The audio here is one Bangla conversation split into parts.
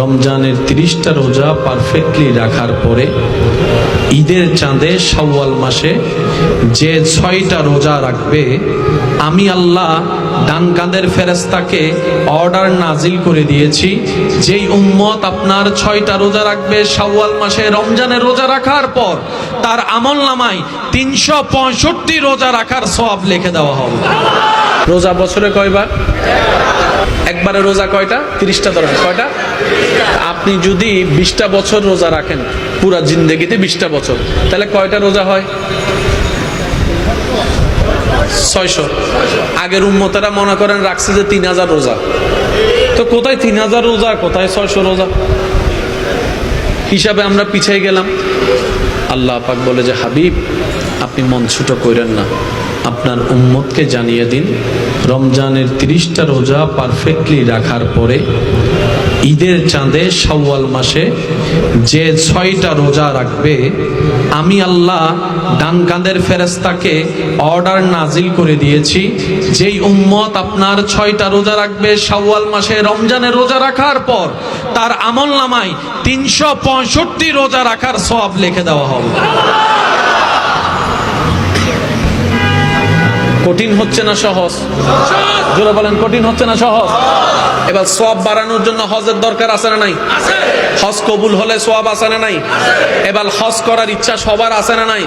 রমজানের তিরিশটা রোজা পারফেক্টলি রাখার পরে ঈদের চাঁদে শাওয়াল মাসে যে ছয়টা রোজা রাখবে, আমি আল্লাহ ডান কাঁধের ফেরেস্তাকে অর্ডার নাজিল করে দিয়েছি, যেই উম্মত আপনার ছয়টা রোজা রাখবে শাওয়াল মাসে রমজানের রোজা রাখার পর, তার আমল নামায় তিনশো পঁয়ষট্টি রোজা রাখার সব লিখে দেওয়া হবে। রোজা বছরে কয়বার? একবারে রোজা কয়টা? তিরিশটা ধরেন। কয়টা? আপনি যদি বিশটা বছর রোজা রাখেন, পুরা জিন্দগিতে বিশটা বছর, তাহলে কয়টা রোজা হয়? ছয়শো। আগের উম্মতেরা মনে করেন রাখছে যে তিন হাজার রোজা। তো কোথায় তিন হাজার রোজা, কোথায় ছয়শো রোজা? হিসাবে আমরা পিছিয়ে গেলাম। আল্লাহ পাক বলে যে, হাবিব আপনি মন ছুটো করেন না। আপনার উম্মতকে জানিয়ে দিন, রমজানের তিরিশটা রোজা পারফেক্টলি রাখার পরে ঈদের চাঁদে সওয়াল মাসে যে ছয়টা রোজা রাখবে, আমি আল্লাহ ডান কাঁধের ফেরেস্তাকে অর্ডার নাজিল করে দিয়েছি, যেই উম্মত আপনার ছয়টা রোজা রাখবে শাওয়াল মাসে রমজানের রোজা রাখার পর, তার আমল নামায় তিনশো পঁয়ষট্টি রোজা রাখার সব লিখে দেওয়া হবে। কঠিন হচ্ছে না সহজ? জোরে বলেন, কঠিন হচ্ছে না সহজ? এবার সব বাড়ানোর জন্য হজের দরকার আছে না নাই? হজ কবুল হলে সব আছে না নাই? এবার হজ করার ইচ্ছা সবার আছে না নাই?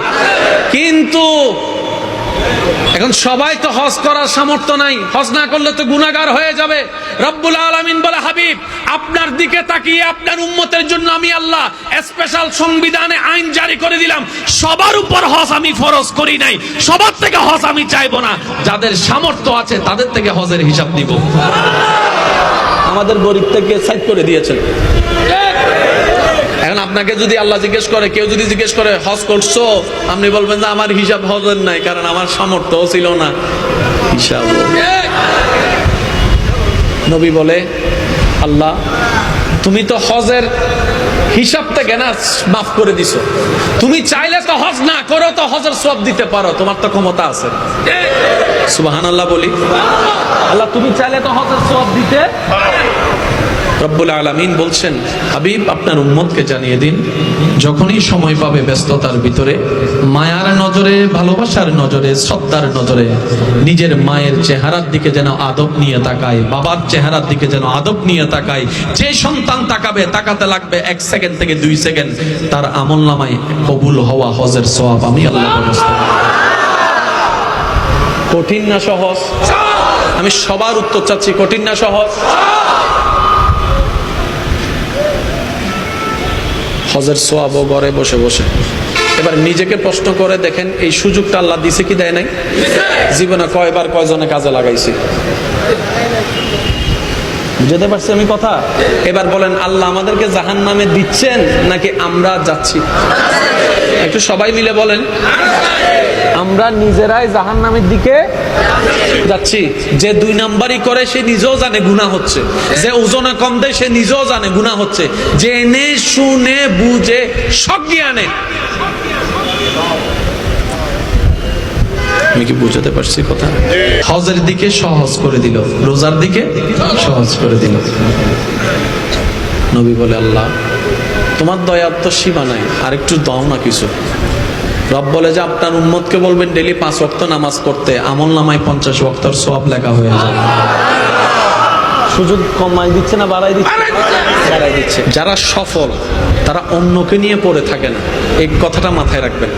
কিন্তু এখন সবাই তো হজ করার সামর্থ্য নাই। হজ না করলে তো গুনাহগার হয়ে যাবে। রব্বুল আলামিন বলে হাবিব আপনার দিকে তাকিয়ে আপনার উম্মতের জন্য আমি আল্লাহ স্পেশাল সংবিধানে আইন জারি করে দিলাম। সবার উপর হজ আমি ফরজ করি নাই। সবার থেকে হজ আমি চাইব না। যাদের সামর্থ্য আছে তাদের থেকে হজের হিসাব দিব। আমাদের গরিব থেকে সাইড করে দিয়েছেন। আপনাকে যদি আল্লাহ জিজ্ঞেস করে, কেউ যদি জিজ্ঞেস করে, হজ করছ? আপনি বলবেন যে, আমার হিসাব হজের নাই, কারণ আমার সামর্থ্য ছিল না। হিসাব নবী বলে, আল্লাহ, তুমি তো হজের হিসাব থেকে না মাফ করে দিছো? তুমি চাইলে তো হজ না করো, তো হজের সব দিতে পারো। তোমার তো ক্ষমতা আছে। সুবাহান আল্লাহ বলি, আল্লাহ, তুমি চাইলে তো হজের সব দিতে রব্বুল আলমিন বলছেন, হাবিব, আপনার উম্মতকে জানিয়ে দিন, যখনই সময় পাবে ব্যস্ততার ভিতরে, মায়ার নজরে, ভালোবাসার নজরে, শ্রদ্ধার নজরে, নিজের মায়ের চেহারার দিকে যেন আদব নিয়ে তাকায়, বাবার চেহারার দিকে যেন আদব নিয়ে তাকায়, যে সন্তান তাকাবে, তাকাতে লাগবে এক সেকেন্ড থেকে দুই সেকেন্ড, তার আমল নামায় কবুল হওয়া হজের সওয়াব আমি আল্লাহ কঠিন না সহজ? আমি সবার উত্তর চাচ্ছি, কঠিন না সহজ? হজের সোয়াব ঘরে বসে বসে। এবার নিজেকে প্রশ্ন করে দেখেন এই সুযোগটা আল্লাহ দিছে কি দেয় নাই? জীবনে কয়বার কয়জনে কাজে লাগাইছি? বুঝতে পারছি আমি কথা? এবার বলেন, আল্লাহ আমাদেরকে জাহান নামে দিচ্ছেন নাকি আমরা যাচ্ছি? একটু সবাই মিলে বলেন। আমরা নিজেরাই জাহান নামের দিকে যাচ্ছি। যে দুই নাম্বারই করে, সে নিজেও জানে গুণা হচ্ছে। যে ওজনে কম দেয়, সে নিজেও জানে গুণা হচ্ছে। জেনে, শুনে, বুঝে, সব জ্ঞানে। আমি কি বুঝাতে পারছি কথা? হজের দিকে সহজ করে দিল। রোজার দিকে সহজ করে দিল। নবী বলে, আল্লাহ, তোমার দয়ার তো সীমা নাই, আর একটু দাও না কিছু। রব বলে যে, আপনার উম্মতকে বলবেন ডেলি পাঁচ ওয়াক্ত নামাজ পড়তে। আমল নামায় পঞ্চাশ ওয়াক্তর সব লেখা হয়ে যাবে সুযোগ কমাই দিচ্ছে না বাড়াই দিচ্ছে? বাড়াই দিচ্ছে। যারা সফল তারা অন্যকে নিয়ে পড়ে থাকে না। এই কথাটা মাথায় রাখবেন।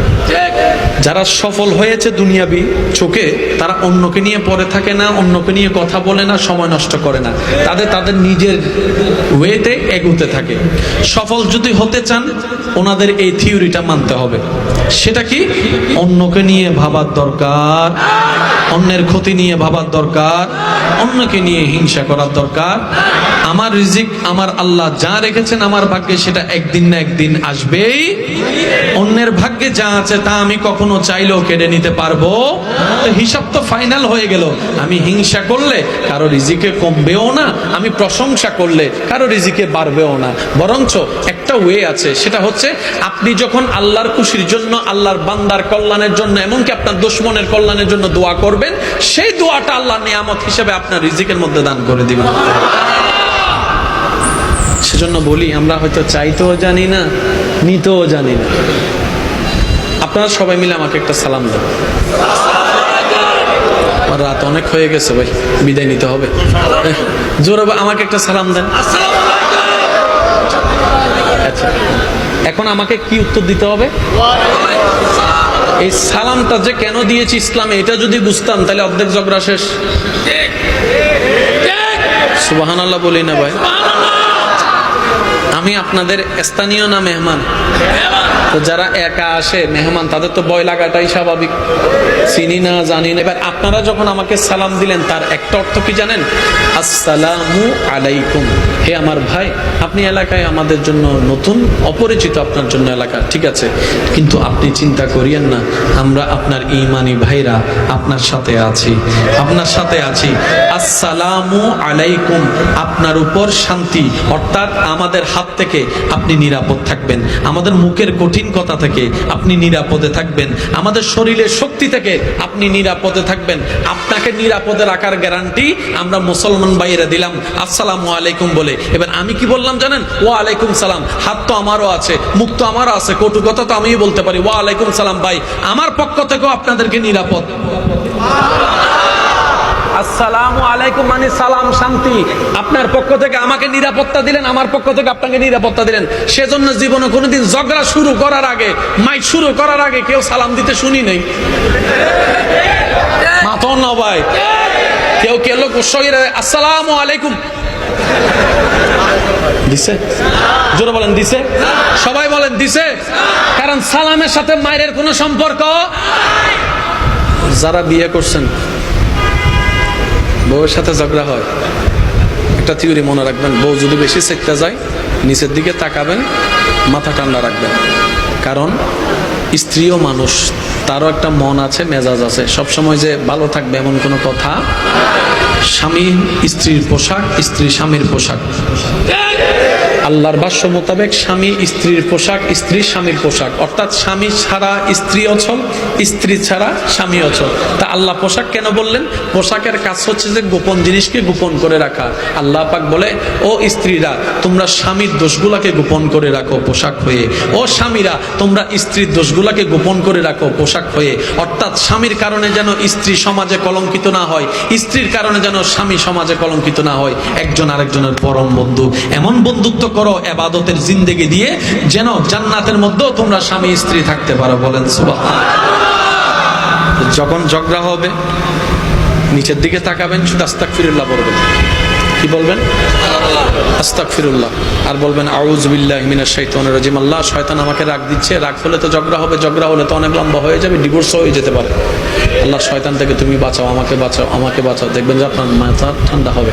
যারা সফল হয়েছে দুনিয়াবি চোখে তারা অন্যকে নিয়ে পড়ে থাকে না অন্যকে নিয়ে কথা বলে না সময় নষ্ট করে না। তাদের তাদের নিজের ওয়েতে এগোতে থাকে। সফল যদি হতে চান ওনাদের এই থিওরিটা মানতে হবে। সেটা কি? অন্যকে নিয়ে ভাবার দরকার, অন্যের ক্ষতি নিয়ে ভাবার দরকার, অন্যকে নিয়ে হিংসা করার দরকার। আমার রিজিক আমার আল্লাহ যা রেখেছেন আমার ভাগ্যে, সেটা একদিন না একদিন আসবেই। অন্যের ভাগ্যে যা আছে তা আমি কখনো চাইলেও কেড়ে নিতে পারব। হিসাব তো ফাইনাল হয়ে গেল। আমি হিংসা করলে কারও রিজিকে কমবেও না, আমি প্রশংসা করলে কারও রিজিকে বাড়বেও না। বরঞ্চ একটা ওয়ে আছে, সেটা হচ্ছে আপনি যখন আল্লাহর খুশির জন্য, আল্লাহর বান্দার কল্যাণের জন্য, এমনকি আপনার দুশ্মনের কল্যাণের জন্য দোয়া করবেন, সেই দোয়াটা আল্লাহ নিয়ামত হিসেবে আপনার রিজিকের মধ্যে দান করে দিবেন। সেজন্য বলি, আমরা হয়তো চাইতেও জানি না, নিতেও জানি না। আপনারা সবাই মিলে আমাকে একটা সালাম দেন রাত অনেক হয়ে গেছে ভাই, বিদায় নিতে হবে। জোরে আমাকে একটা সালাম দেন। আচ্ছা এখন আমাকে কি উত্তর দিতে হবে? এই সালামটা যে কেন দিয়েছি ইসলামে, এটা যদি বুঝতাম, তাহলে অর্ধেক ঝগড়া শেষ। সুবাহান আল্লাহ বলি না ভাই। আমি আপনাদের স্থানীয় না মেহমান? তো যারা একা আসে, মেহমান, তাদের তো ভয় লাগাটাই স্বাভাবিক। চিনি না, জানি না। এবার আপনারা যখন আমাকে সালাম দিলেন, তার একটা অর্থ কি জানেন? আসসালামু আলাইকুম। হে আমার ভাই, আপনি এলাকায় আমাদের জন্য নতুন, অপরিচিত আপনার জন্য এলাকা, ঠিক আছে? কিন্তু আপনি চিন্তা করিয়েন না, আমরা আপনার ইমানি ভাইরা, আপনার সাথে আছি। আপনার সাথে আছি। আসসালামু আলাইকুম। আপনার উপর শান্তি, অর্থাৎ আমাদের হাত থেকে আপনি নিরাপদ থাকবেন। আমাদের মুখের কঠিন কথা থেকে আপনি নিরাপদে থাকবেন। আমাদের শরীরের শক্তি থেকে আপনি নিরাপদে থাকবেন। আপনাকে নিরাপদে রাখার গ্যারান্টি আমরা মুসলমান ভাইয়েরা দিলাম। আসসালামু আলাইকুম বলে। এবার আমি কি বললাম জানেন? ওয়া আলাইকুম সালাম। হাত তো আমারও আছে, মুখ তো আমারও আছে, কটু কথা তো আমিই বলতে পারি। ওয়া আলাইকুম সালাম ভাই। আমার পক্ষ থেকেও আপনাদেরকে নিরাপদ। আসসালামু আলাইকুম মানে সালাম, শান্তি। আপনার পক্ষ থেকে আমাকে নিরাপত্তা দিলেন, আমার পক্ষ থেকে আপনাকে নিরাপত্তা দিলেন। সেজন্য জীবনে কোনোদিন ঝগড়া শুরু করার আগে মাইক শুরু করার আগে কেউ সালাম দিতে শুনি নেই। মাথন কেউ কেউ লোক আসসালামু আলাইকুম। দিছে? সবাই বলেন, দিছে? কারণ সালামের সাথে কোনো সম্পর্ক যারা বিয়ে করছেন বউয়ের সাথে ঝগড়া হয়, একটা থিওরি মনে রাখবেন, বউ যদি বেশি সেকতে যায়, নিচের দিকে তাকাবেন, মাথা ঠান্ডা রাখবেন। কারণ স্ত্রীও মানুষ, তারও একটা মন আছে, মেজাজ আছে। সবসময় যে ভালো থাকবে এমন কোনো কথা, স্বামী স্ত্রীর পোশাক, স্ত্রী স্বামীর পোশাক। আল্লাহর ভাষ্য মোতাবেক স্বামী স্ত্রীর পোশাক, স্ত্রী স্বামীর পোশাক। অর্থাৎ স্বামী ছাড়া স্ত্রী অচল, স্ত্রী ছাড়া স্বামী অচল। তা আল্লাহ পোশাক কেন বললেন? পোশাকের কাজ হচ্ছে যে গোপন জিনিসকে গোপন করে রাখা। আল্লাহ পাক বলে, ও স্ত্রীরা, তোমরা স্বামীর দোষগুলাকে গোপন করে রাখো পোশাক হয়ে। ও স্বামীরা, তোমরা স্ত্রীর দোষগুলাকে গোপন করে রাখো পোশাক হয়ে। অর্থাৎ স্বামীর কারণে যেন স্ত্রী সমাজে কলঙ্কিত না হয়, স্ত্রীর কারণে যেন স্বামী সমাজে কলঙ্কিত না হয়। একজন আরেকজনের পরম বন্ধু। এমন বন্ধুত্ব করো এবাদতের জিন্দেগি দিয়ে যেন জান্নাতের মধ্যেও তোমরা স্বামী স্ত্রী থাকতে পারো, বলেন যখন ঝগড়া হবে, নিচের দিকে তাকাবেন, শুধু আস্তাক ফিরুল্লাহ বলবেন। কি বলবেন? আস্তাক ফিরুল্লাহ আর বলবেন আউজ বিল্লাহ মিনাশ শাইতানির রাজিম। আল্লাহ, শয়তান আমাকে রাগ দিচ্ছে। রাগ হলে তো ঝগড়া হবে, ঝগড়া হলে তো অনেক লম্বা হয়ে যাবে ডিভোর্স হয়ে যেতে পারে। আল্লাহ, শয়তান থেকে তুমি বাঁচাও, আমাকে বাঁচাও আমাকে বাঁচাও। দেখবেন যে আপনার মাথা ঠান্ডা হবে।